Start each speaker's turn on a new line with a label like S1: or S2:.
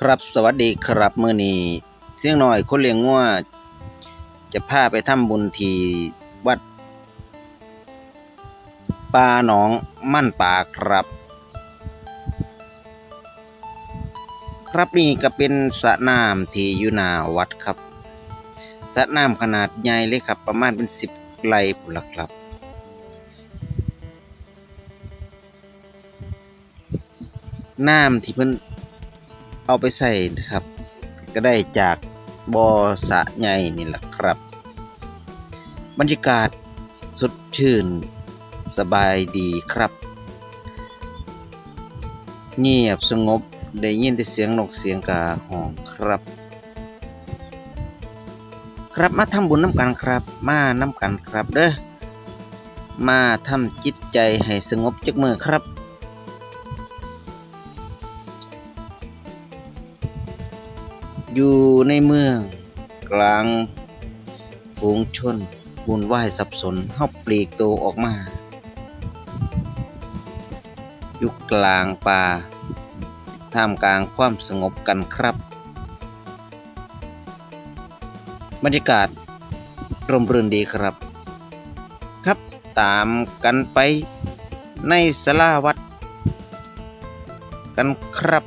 S1: ครับสวัสดีครับมื้อนี้เสียงหน้อยคนเลี้ยงงัวจะพาไปทำบุญที่วัดป่าหนองมั่นป่าครับ ครับนี่ก็เป็นสระน้ำที่อยู่หน้าวัดครับสระน้ำขนาดใหญ่เลยครับ ประมาณเป็นสิบไร่พุ่นละครับน้ำที่เพิ่น เอาไปใส่นะครับ ก็ได้จากบอสะใหญ่นี่แหละครับ บรรยากาศสดชื่น สบายดีครับ เงียบสงบได้ยินแต่เสียงนกเสียงกาห้องครับ ครับมาทำบุญน้ำกันครับ มาน้ำกันครับเด้อมาทำจิตใจให้สงบจักมือครับ อยู่ในเมืองกลางฝูงชนวุ่นวสับสนเฮาปลีกตัวออกมาอยู่กลางป่า ท่ามกลางความสงบกันครับ บรรยากาศร่มรื่นดีครับ ครับตามกันไปในสลาวัดกันครับ